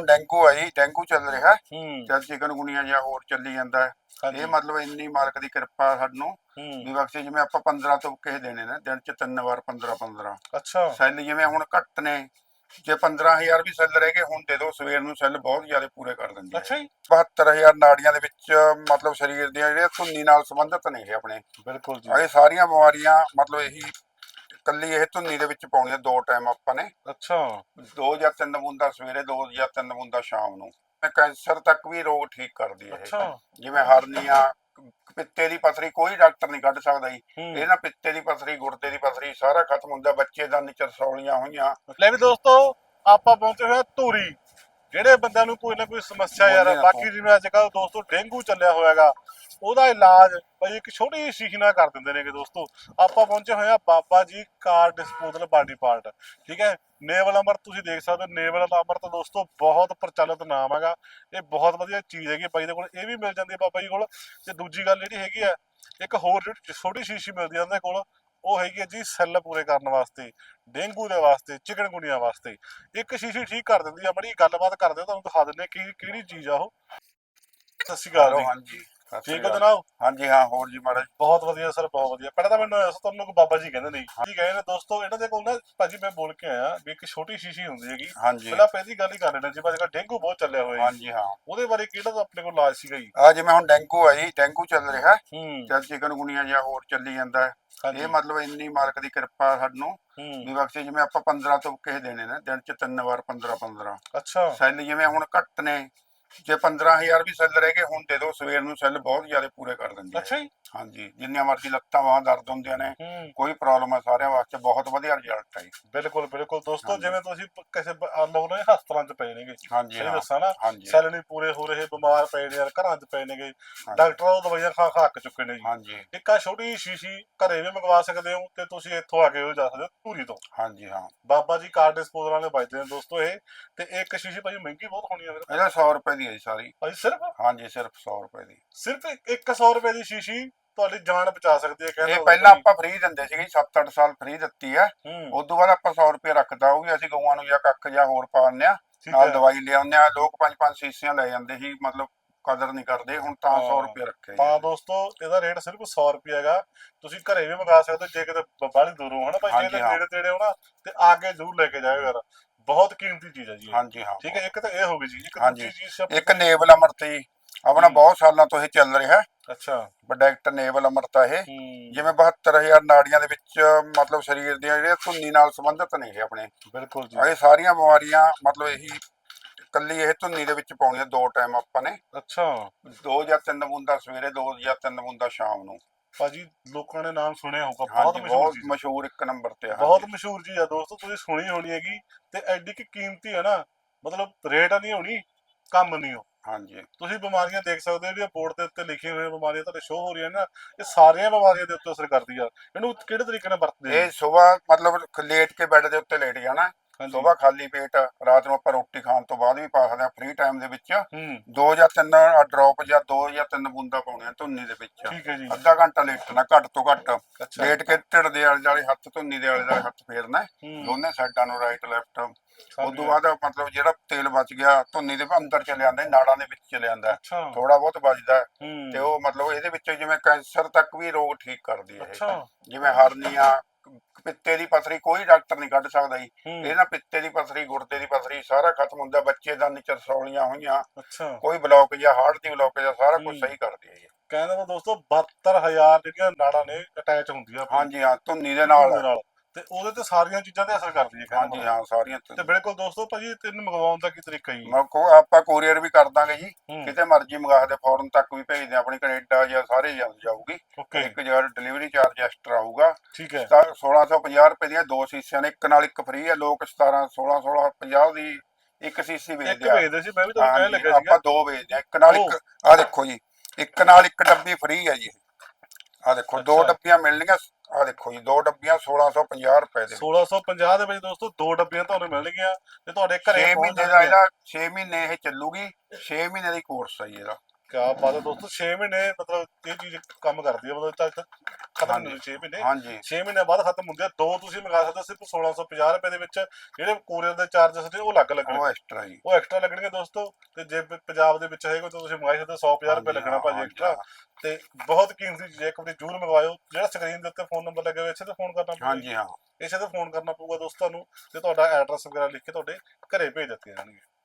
Dengue ਆ ਜੀ dengue ਚੱਲ ਰਿਹਾ। ਹੂੰ। ਜਦ ਚਿਕਨ ਗੁਨੀਆ ਜਾਂ ਹੋਰ ਚੱਲੀ ਜਾਂਦਾ। ਹੈ। ਹਾਂਜੀ। ਇਹ ਮਤਲਬ ਇੰਨੀ ਮਾਲਕ ਦੀ ਕਿਰਪਾ ਸਾਨੂੰ। ਵੀ ਬਖਸ਼ੇ ਜਿਵੇਂ ਆਪਾਂ 15 ਤੋਂ ਕਿਸੇ ਦੇਣੇ ਨੇ ਦਿਨ ਚ ਤਿੰਨ ਵਾਰ 15 15 ਅੱਛਾ। ਸੈੱਲ ਜਿਵੇਂ ਹੁਣ ਘੱਟ ਨੇ ਜੇ 15000 ਵੀ ਸੈੱਲ ਰਹਿ ਗਏ ਹੁਣ ਦੇ ਦਿਓ ਸਵੇਰ ਨੂੰ ਸੈੱਲ ਬਹੁਤ ਜ਼ਿਆਦਾ ਪੂਰੇ ਕਰ ਦਿੰਦੇ ਆ। ਅੱਛਾ ਜੀ। 72000 ਨਾੜੀਆਂ ਦੇ ਵਿੱਚ ਮਤਲਬ ਸਰੀਰ ਦੀਆਂ ਜਿਹੜੀਆਂ ਧੁੰਨੀ ਨਾਲ ਸੰਬੰਧਿਤ ਨੇ ਇਹ ਆਪਣੇ। ਬਿਲਕੁਲ ਜੀ। ਇਹ ਸਾਰੀਆਂ ਬਿਮਾਰੀਆਂ ਮਤਲਬ ਇਹੀ ਕੱਲੀ ਇਹ ਧੁੰਨੀ ਦੇ ਵਿੱਚ ਪਾਉਣੀਆਂ ਦੋ ਟਾਈਮ ਆਪਾਂ ਨੇ। ਅੱਛਾ। ਦੋ ਜਾਂ ਤਿੰਨ ਬੂੰਦਾਂ ਸਵੇਰੇ ਦੋ ਜਾਂ ਤਿੰਨ ਬੂੰਦਾਂ ਸ਼ਾਮ ਨੂੰ। ਇਹ ਕੈਂਸਰ ਤੱਕ ਵੀ ਰੋਗ ਠੀਕ ਕਰਦੀ ਹੈ ਇਹ। ਅੱਛਾ। ਜਿਵੇਂ ਹਰਨੀਆਂ ਪਿੱਤੇ ਦੀ ਪਥਰੀ ਕੋਈ ਡਾਕਟਰ ਨਹੀਂ ਕੱਢ ਸਕਦਾ ਜੀ। ਹੂੰ। ਇਹ ਨਾ ਪਿੱਤੇ ਦੀ ਪਥਰੀ ਗੁਰਦੇ ਦੀ ਪਥਰੀ ਸਾਰਾ ਖਤਮ ਹੁੰਦਾ। ਬੱਚੇ ਦਾ ਨਿਚਰ ਸੌਲੀਆਂ ਹੋਈਆਂ। ਲੈ ਵੀ ਦੋਸਤੋ ਆਪਾਂ ਪਹੁੰਚੇ ਹੋਏ ਆ ਧੂਰੀ। ਜਿਹੜੇ ਬੰਦਿਆਂ ਨੂੰ ਕੋਈ ਨਾ ਕੋਈ ਸਮੱਸਿਆ ਯਾਰ ਬਾਕੀ ਜਿਵੇਂ ਅੱਜ ਕੱਲ ਦੋਸਤੋ ਡੇਂਗੂ ਚੱਲਿਆ ਹੋਇਆਗਾ ਉਹਦਾ ਇਲਾਜ ਭਾਈ ਇੱਕ ਛੋਟੀ ਜਿਹੀ ਨਾਲ ਕਰ ਦਿੰਦੇ ਨੇਗੇ ਦੋਸਤੋ। ਆਪਾਂ ਪਹੁੰਚੇ ਹੋਏ ਆ ਬਾਬਾ ਜੀ ਕਾਰ ਡਿਸਪੋਜ਼ਲ ਬਾਡੀ ਪਾਰਟ ਠੀਕ ਹੈ? ਨੇਵਲ ਅਮਰ ਤੁਸੀਂ ਦੇਖ ਸਕਦੇ ਹੋ ਨੇਵਲ ਅਮਰ ਤਾਂ ਦੋਸਤੋ ਬਹੁਤ ਪ੍ਰਚਲਿਤ ਨਾਮ ਹੈਗਾ। ਇਹ ਬਹੁਤ ਵਧੀਆ ਚੀਜ਼ ਹੈਗੀ ਬਾਈ ਦੇ ਕੋਲ ਇਹ ਵੀ ਮਿਲ ਜਾਂਦੀ ਹੈ ਬਾਬਾ ਜੀ ਕੋਲ। ਤੇ ਦੂਜੀ ਗੱਲ ਜਿਹੜੀ ਹੈਗੀ ਆ ਇੱਕ ਹੋਰ ਜਿਹੜੀ ਛੋਟੀ ਸ਼ੀਸ਼ੀ ਮਿਲਦੀ ਆ ਉਹਦੇ ਕੋਲ ਉਹ ਹੈਗੀ ਹੈ ਜੀ ਸੈੱਲ ਪੂਰੇ ਕਰਨ ਵਾਸਤੇ ਡੇਂਗੂ ਦੇ ਵਾਸਤੇ ਚਿਕਨਗੁਨੀਆ ਵਾਸਤੇ। ਇੱਕ ਸ਼ੀਸ਼ੀ ਠੀਕ ਕਰ ਦਿੰਦੀ ਆ ਬੜੀ ਗੱਲਬਾਤ ਕਰਦੇ ਤੁਹਾਨੂੰ ਦਿਖਾ ਦਿੰਦੇ ਕਿ ਕਿਹੜੀ ਚੀਜ਼ ਆ ਉਹ। ਸਤਿ ਸ਼੍ਰੀ ਅਕਾਲ ਜੀ। ਹਾਂਜੀ। ਸਤਿ ਸ੍ਰੀ ਠੀਕ ਹੈ ਅਕਾਲ। ਜਨਾਬ? ਹਾਂਜੀ ਹਾਂ ਹੋਰ ਜੀ ਮਹਾਰਾਜ। ਬਹੁਤ ਵਧੀਆ ਸਰ ਬਹੁਤ ਵਧੀਆ। ਪਹਿਲਾਂ ਤਾਂ ਮੈਨੂੰ ਐਸਾ ਤੁਹਾਨੂੰ ਕੋਈ ਬਾਬਾ ਜੀ ਕਹਿੰਦੇ ਨਹੀਂ ਠੀਕ ਹੈ ਨੇ ਦੋਸਤੋ ਇਹਨਾਂ ਦੇ ਕੋਲ ਨਾ ਭਾਜੀ ਮੈਂ ਬੋਲ ਕੇ ਆਇਆ ਵੀ ਇੱਕ ਛੋਟੀ ਸ਼ੀਸ਼ੀ ਹੁੰਦੀ ਹੈਗੀ। ਹਾਂਜੀ। ਪਹਿਲਾਂ ਪਹਿਲੀ ਗੱਲ ਹੀ ਕਰ ਲੈਣਾ ਜੀ ਭਾਜੀ ਡੇਂਗੂ ਬਹੁਤ ਚੱਲਿਆ ਹੋਇਆ ਜੀ। ਹਾਂਜੀ ਹਾਂ। ਉਹਦੇ ਬਾਰੇ ਕਿਹੜਾ ਤਾਂ ਆਪਣੇ ਕੋਲ ਇਲਾਜ ਸੀਗਾ ਜੀ? ਆ ਜਿਵੇਂ ਹੁਣ ਡੈਂਗੂ ਆ ਜੀ ਡੈਂਗੂ ਚੱਲ ਰਿਹਾ। ਹੂੰ। ਜਦ ਚਿਕਨ ਗੁਨੀਆ ਜਾਂ ਹੋਰ ਚੱਲੀ ਜਾਂਦਾ। ਹੈ। ਹਾਂਜੀ। ਇਹ ਮਤਲਬ ਇੰਨੀ ਮਾਲਕ ਦੀ ਕਿਰਪਾ ਸਾਨੂੰ। ਹੂੰ। ਵੀ ਬਖਸ਼ੇ ਜਿਵੇਂ ਆਪਾਂ 15 ਤੋਂ ਕਿਸੇ ਦੇਣੇ ਨੇ ਦਿਨ ਚ ਤਿੰਨ ਵਾਰ 15 15 ਅੱਛਾ। ਸੈੱਲ ਜਿਵੇਂ ਹੁਣ ਘੱਟ ਨੇ ਜੇ 15000 ਵੀ ਸੈੱਲ ਰਹਿ ਗਏ, ਹੁਣ ਦੇ ਦਿਓ ਸਵੇਰ ਨੂੰ ਸੈੱਲ ਬਹੁਤ ਜ਼ਿਆਦਾ ਪੂਰੇ ਕਰ ਦਿੰਦੇ ਆ। ਅੱਛਾ ਜੀ। ਹਾਂਜੀ ਜਿੰਨੀਆਂ ਮਰਜ਼ੀ ਲੱਤਾਂ ਬਾਹਾਂ ਦਰਦ ਹੁੰਦੀਆਂ ਨੇ ਹੂੰ। ਕੋਈ ਪ੍ਰੋਬਲਮ ਹੈ ਸਾਰਿਆਂ ਵਾਸਤੇ ਬਹੁਤ ਵਧੀਆ ਰਿਜ਼ਲਟ ਹੈ ਜੀ। ਬਿਲਕੁਲ ਬਿਲਕੁਲ। ਦੋਸਤੋ ਹਾਂਜੀ। ਜਿਵੇਂ ਤੁਸੀਂ ਪ- ਕਿਸੇ ਬ- ਆਹ ਲੋਕ ਨੇ ਹਸਪਤਾਲਾਂ 'ਚ ਪਏ ਨੇਗੇ। ਹਾਂਜੀ ਸਹੀ ਹਾਂ। ਦੱਸਾਂ ਨਾ ਹਾਂਜੀ। ਸੈੱਲ ਨਹੀਂ ਪੂਰੇ ਹੋ ਰਹੇ ਬਿਮਾਰ ਪਏ ਨੇ ਯਾਰ ਘਰਾਂ 'ਚ ਪਏ ਨੇਗੇ। ਡਾਕਟਰਾਂ ਉਹ ਦਵਾਈਆਂ ਖਾ ਖਾ ਅੱਕ ਚੁੱਕੇ ਨੇ ਜੀ। ਹਾਂਜੀ। ਇੱਕ ਆ ਛੋਟੀ ਜਿਹੀ ਸ਼ੀਸ਼ੀ ਘਰੇ ਵੀ ਮੰਗਵਾ ਸਕਦੇ ਹੋ ਤੇ ਤੁਸੀਂ ਇੱਥੋਂ ਆ ਕੇ ਉਹ ਜਾ ਸਕਦੇ ਹੋ ਧੂਰੀ ਤੋਂ। ਹਾਂਜੀ ਹਾਂ। ਬਾਬਾ ਜੀ ਕਾਰ ਡਿਸਪੋਜ਼ਲ ਵਾਲੇ ਵੱਜਦੇ ਨੇ ਦੋਸਤੋ ਇਹ ਤੇ ਇੱਕ ਸ਼ੀਸ਼ੀ ਭਾਈ ਮਹਿੰਗੀ ਬਹੁਤ ਹੋਣੀ ਆ ਫਿਰ ਇਹਦਾ 100 ਰੁਪਏ ਦੀ ਹੈ ਜੀ ਸਾਰੀ। ਭਾਈ ਸਿਰਫ? ਹਾਂਜੀ ਸਿਰਫ 100 ਰੁਪਏ ਦੀ। ਸਿਰਫ 100 ਰੁਪਏ ਦੀ ਸ਼ੀਸ਼ੀ ਤੁਹਾਡੀ ਜਾਨ ਬਚਾ ਸਕਦੀ ਹੈ ਕਹਿੰਦੇ ਇਹ ਪਹਿਲਾਂ ਆਪਾਂ ਫ੍ਰੀ ਦਿੰਦੇ ਸੀਗੇ 7-8 ਸਾਲ ਫ੍ਰੀ ਦਿੱਤੀ ਹੈ ਹੂੰ ਉਸ ਤੋਂ ਬਾਅਦ ਆਪਾਂ 100 ਰੁਪਏ ਰੱਖਦਾ ਉਹ ਵੀ ਅਸੀਂ ਗਊਆਂ ਨੂੰ ਜਾਂ ਕੱਖ ਜਾਂ ਹੋਰ ਪਾਉਂਦੇ ਆ ਨਾਲ ਹੈ ਦਵਾਈ ਲਿਆਉਂਦੇ ਆ ਲੋਕ ਪੰਜ ਪੰਜ ਸੀਸੀਆਂ ਲੈ ਜਾਂਦੇ ਸੀ ਮਤਲਬ ਕਦਰ ਨਹੀਂ ਕਰਦੇ ਹੁਣ ਤਾਂ 100 ਹਾਂ। ਰੁਪਏ ਰੱਖੇ ਤਾਂ। ਦੋਸਤੋ ਇਹਦਾ ਰੇਟ ਸਿਰਫ 100 ਰੁਪਏ ਹੈਗਾ ਤੁਸੀਂ ਘਰੇ ਵੀ ਮੰਗਾ ਸਕਦੇ ਹੋ ਜੇ ਕਿਤੇ ਬਾਹਲੀ ਦੂਰੋਂ ਹਨਾ ਭਾਈ ਜੇ ਹਾਂ। ਨੇੜੇ ਤੇੜੇ ਹੋ ਨਾ ਤੇ ਆ ਕੇ ਜ਼ਰੂਰ ਲੈ ਕੇ ਜਾਇਓ ਯਾਰ ਬਹੁਤ ਕੀਮਤੀ ਚੀਜ਼ ਹੈ ਜੀ। ਹਾਂਜੀ ਹਾਂ ਠੀਕ ਹੈ ਇੱਕ ਤਾਂ ਇਹ ਹੋ ਗਈ ਜੀ ਇੱਕ। ਦੂਜੀ ਚੀਜ਼ ਇੱਕ ਨੇਵਲ ਅਮਰਤੀ ਆਪਣਾ ਹੂੰ। ਬਹੁਤ ਸਾਲਾਂ ਤੋਂ ਇਹ ਚੱਲ ਰਿਹਾ ਅੱਛਾ ਪ੍ਰੋਡਕਟ ਨੇਵਲ ਅਮਰਤਾ ਇਹ। ਜਿਵੇਂ 72000 ਨਾੜੀਆਂ ਦੇ ਵਿੱਚ ਮਤਲਬ ਸਰੀਰ ਦੀਆਂ ਜਿਹੜੀਆਂ ਧੁੰਨੀ ਨਾਲ ਸੰਬੰਧਿਤ ਨੇ ਇਹ ਆਪਣੇ। ਬਿਲਕੁਲ ਜੀ। ਇਹ ਸਾਰੀਆਂ ਬਿਮਾਰੀਆਂ ਮਤਲਬ ਇਹੀ ਕੱਲੀ ਇਹ ਧੁੰਨੀ ਦੇ ਵਿੱਚ ਪਾਉਣੀਆਂ ਦੋ ਟਾਈਮ ਆਪਾਂ ਨੇ। ਅੱਛਾ। ਦੋ ਜਾਂ ਤਿੰਨ ਬੂੰਦਾਂ ਸਵੇਰੇ ਦੋ ਜਾਂ ਤਿੰਨ ਬੂੰਦਾਂ ਸ਼ਾਮ ਨੂੰ। ਭਾਜੀ ਲੋਕਾਂ ਨੇ ਨਾਮ ਸੁਣਿਆ ਹੋਊਗਾ ਬਹੁਤ ਮਸ਼ਹੂਰ ਚੀਜ਼ ਮਸ਼ਹੂਰ ਇੱਕ ਨੰਬਰ ਤੇ ਆ ਬਹੁਤ ਮਸ਼ਹੂਰ ਚੀਜ਼ ਆ ਦੋਸਤੋ ਤੁਸੀਂ ਸੁਣੀ ਹੋਣੀ ਹੈਗੀ ਤੇ ਐਡੀ ਕੀ ਕੀਮਤੀ ਹੈ ਨਾ ਮਤਲਬ ਰੇਟ ਨਹੀਂ ਹੋਣੀ ਕੰਮ ਨਹੀਂ ਹੋ। ਹਾਂਜੀ। ਤੁਸੀਂ ਬਿਮਾਰੀਆਂ ਦੇਖ ਸਕਦੇ ਹੋ ਜਿਹੜੀਆਂ ਬੋਰਡ ਦੇ ਉੱਤੇ ਲਿਖੀਆਂ ਹੋਈਆਂ ਬਿਮਾਰੀਆਂ ਤੁਹਾਡੇ ਸ਼ੋਅ ਹੋ ਰਹੀਆਂ ਨੇ ਨਾ ਇਹ ਸਾਰੀਆਂ ਬਿਮਾਰੀਆਂ ਦੇ ਉੱਤੇ ਅਸਰ ਕਰਦੀ ਆ। ਇਹਨੂੰ ਕਿਹੜੇ ਤਰੀਕੇ ਨਾਲ ਵਰਤਦੇ ਇਹ ਸਵੇਰ ਮਤਲਬ ਲੇਟ ਕੇ ਬੈੱਡ ਦੇ ਉੱਤੇ ਲੇਟ ਜਾਣਾ। ਸਵੇਰ ਖਾਲੀ ਪੇਟ ਰਾਤ ਨੂੰ ਆਪਾਂ ਰੋਟੀ ਖਾਣ ਤੋਂ ਬਾਅਦ ਵੀ ਪਾ ਸਕਦੇ ਆ ਫ੍ਰੀ ਟਾਈਮ ਦੇ ਵਿੱਚ। ਦੋ ਜਾਂ ਤਿੰਨ ਡ੍ਰੌਪ ਜਾਂ ਦੋ ਜਾਂ ਤਿੰਨ ਬੂੰਦਾਂ ਪਾਉਣੀਆਂ ਧੁੰਨੀ ਦੇ ਵਿੱਚ। ਅੱਧਾ ਘੰਟਾ ਲੇਟਣਾ ਘੱਟ ਤੋਂ ਘੱਟ। ਲੇਟ ਕੇ ਢਿੱਡ ਦੇ ਆਲੇ ਦੁਆਲੇ ਹੱਥ ਧੁੰਨੀ ਦੇ ਆਲੇ ਦੁਆਲੇ ਹੱਥ ਫੇਰਨਾ। ਦੋਨੇ ਸਾਈਡਾਂ ਨੂੰ ਰਾਈਟ ਲੈਫਟ ਸਮਝ ਉਸ ਤੋਂ ਗਿਆ। ਬਾਅਦ ਮਤਲਬ ਜਿਹੜਾ ਤੇਲ ਬਚ ਗਿਆ ਧੁੰਨੀ ਦੇ ਅੰਦਰ ਚਲੇ ਜਾਂਦਾ ਨਾੜਾਂ ਦੇ ਵਿੱਚ ਚਲੇ ਜਾਂਦਾ। ਥੋੜਾ ਬਹੁਤ ਬਚਦਾ। ਤੇ ਉਹ ਮਤਲਬ ਇਹਦੇ ਵਿੱਚ ਜਿਵੇਂ ਕੈਂਸਰ ਤੱਕ ਵੀ ਰੋਗ ਠੀਕ ਕਰਦੀ ਹੈ ਜਿਵੇਂ ਹਰਨੀਆਂ ਪਿੱਤੇ ਦੀ ਪਥਰੀ ਕੋਈ ਡਾਕਟਰ ਨਹੀਂ ਕੱਢ ਸਕਦਾ ਜੀ। ਇਹ ਨਾ ਪਿੱਤੇ ਦੀ ਪਥਰੀ ਗੁਰਦੇ ਦੀ ਪਥਰੀ ਸਾਰਾ ਖਤਮ ਹੁੰਦਾ ਬੱਚੇ ਦਾ ਨਿਚਰ ਸੌਲੀਆਂ ਹੋਈਆਂ। ਅੱਛਾ। ਕੋਈ ਬਲੌਕ ਜਾਂ ਹਾਰਟ ਦੀ ਬਲੌਕ ਜਾਂ ਸਾਰਾ ਕੁਝ। ਸਹੀ ਕਰਦੀ ਹੈ ਜੀ। ਕਹਿੰਦਾ ਦੋਸਤੋ 72000 ਜਿਹੜੀਆਂ ਨਾੜਾਂ ਨੇ ਅਟੈਚ ਹੁੰਦੀਆਂ ਹਾਂਜੀ ਹਾਂ ਧੁੰਨੀ ਦੇ ਨਾਲ। ਤੇ ਉਹਦੇ ਤੇ ਸਾਰੀਆਂ ਚੀਜ਼ਾਂ ਤੇ ਅਸਰ ਕਰਦੀ ਹੈ ਕਹਿੰਦਾ ਹਾਂਜੀ। ਹਾਂ ਸਾਰੀਆਂ ਤੇ। ਬਿਲਕੁਲ ਦੋਸਤੋ ਭਾਜੀ ਤੈਨੂੰ ਮੰਗਵਾਉਣ ਦਾ ਕੀ ਤਰੀਕਾ ਜੀ? ਮੈਂ ਕੋ ਆਪਾਂ ਕੋਰੀਅਰ ਵੀ ਕਰ ਦਾਂਗੇ ਜੀ। ਹੂੰ। ਕਿਤੇ ਮਰਜ਼ੀ ਮੰਗਾ ਦੇ ਫੋਰਨ ਤੱਕ ਵੀ ਭੇਜਦੇ ਹਾਂ, ਆਪਣੀ ਕੈਨੇਡਾ ਜਾਂ ਸਾਰੇ ਜਾਂ ਜਾਊਗੀ। ਓਕੇ। ਇੱਕ ਹਜ਼ਾਰ ਡਿਲੀਵਰੀ ਚਾਰਜ ਐਕਸਟਰਾ ਆਊਗਾ ਠੀਕ ਹੈ। ਤਾਂ 1650 ਰੁਪਏ ਦੀਆਂ ਦੋ ਸੀਸੀਆਂ ਨੇ ਇੱਕ ਨਾਲ ਇੱਕ ਫ੍ਰੀ ਹੈ। ਲੋਕ 17 16 16 50 ਦੀ ਇੱਕ ਸੀਸੀ ਇੱਕ ਵੇਚਦੇ ਆ ਸੀ ਮੈਂ ਵੀ ਤੁਹਾਨੂੰ ਕਹਿਣ ਹਾਂਜੀ, ਲੱਗਾ ਸੀਗਾ। ਆਪਾਂ ਦੋ ਵੇਚਦੇ ਆ। ਇੱਕ ਨਾਲ ਇੱਕ ਆ ਦੇਖੋ ਜੀ ਇੱਕ ਨਾਲ ਇੱਕ ਡੱਬੀ ਫ੍ਰੀ ਹੈ ਜੀ। ਆ ਦੇਖੋ ਦੋ ਅੱਛਾ। ਡੱਬੀਆਂ ਮਿਲਣਗੀਆਂ ਆ ਦੇਖੋ ਜੀ ਦੋ ਡੱਬੀਆਂ 1650 ਰੁਪਏ ਦੇ 1650 ਦੇ ਵਿੱਚ ਦੋਸਤੋ ਦੋ ਡੱਬੀਆਂ ਤੁਹਾਨੂੰ ਮਿਲਣਗੀਆਂ ਤੇ ਤੁਹਾਡੇ ਘਰੇ 6 ਪਹੁੰਚ ਮਹੀਨੇ ਦਾ। ਇਹਦਾ 6 ਮਹੀਨੇ ਇਹ ਚੱਲੂਗੀ 6 ਮਹੀਨੇ ਦੀ ਕੋਰਸ ਹੈ ਇਹਦਾ ਕਿਆ ਬਾਤ ਹੈ ਦੋਸਤੋ 6 ਮਹੀਨੇ ਮਤਲਬ ਇਹ ਚੀਜ਼ ਕੰਮ ਕਰਦੀ ਹੈ ਮਤਲਬ ਤੱਕ ਖਤਮ। ਨਹੀਂ ਹੋਣੀ 6 ਮਹੀਨੇ। ਹਾਂਜੀ। 6 ਮਹੀਨੇ ਬਾਅਦ ਖਤਮ ਹੁੰਦੇ ਆ। ਦੋ ਤੁਸੀਂ ਮੰਗਾ ਸਕਦੇ ਸਿਰਫ 1650 ਰੁਪਏ ਦੇ ਵਿੱਚ। ਜਿਹੜੇ ਕੋਰੀਅਰ ਦੇ ਚਾਰजेस ਨੇ ਉਹ ਅਲੱਗ ਲੱਗਣਗੇ ਉਹ ਐਕਸਟਰਾ ਜੀ। ਉਹ ਐਕਸਟਰਾ ਲੱਗਣਗੇ ਦੋਸਤੋ। ਤੇ ਜੇ ਪੰਜਾਬ ਦੇ ਵਿੱਚ ਹੈਗੇ ਤਾਂ ਤੁਸੀਂ ਮੰਗਾ ਸਕਦੇ ਹੋ। 150 ਰੁਪਏ ਲੱਗਣਾ ਭਾਜੀ ਐਕਸਟਰਾ ਤੇ ਬਹੁਤ ਕੀਮਤੀ ਚੀਜ਼ ਹੈ। ਇੱਕ ਵਾਰੀ ਜ਼ਰੂਰ ਮੰਗਵਾਇਓ। ਜਿਹੜਾ ਸਕਰੀਨ ਦੇ ਉੱਤੇ ਫੋਨ ਨੰਬਰ ਲੱਗਿਆ ਹੋਇਆ ਇਸੇ ਤੇ ਫੋਨ ਕਰਨਾ ਪਊਗਾ। ਹਾਂਜੀ ਹਾਂ। ਇਸੇ ਤੇ ਫੋਨ ਕਰਨਾ ਪਊਗਾ ਦੋਸਤਾਂ ਨੂੰ। ਤੇ ਤੁਹਾਡਾ ਐਡਰੈਸ ਵਗੈਰਾ ਲਿਖ ਕੇ ਤੁਹਾਡੇ ਘਰੇ ਭੇਜ ਦਿੱਤੇ ਜਾਣਗੇ।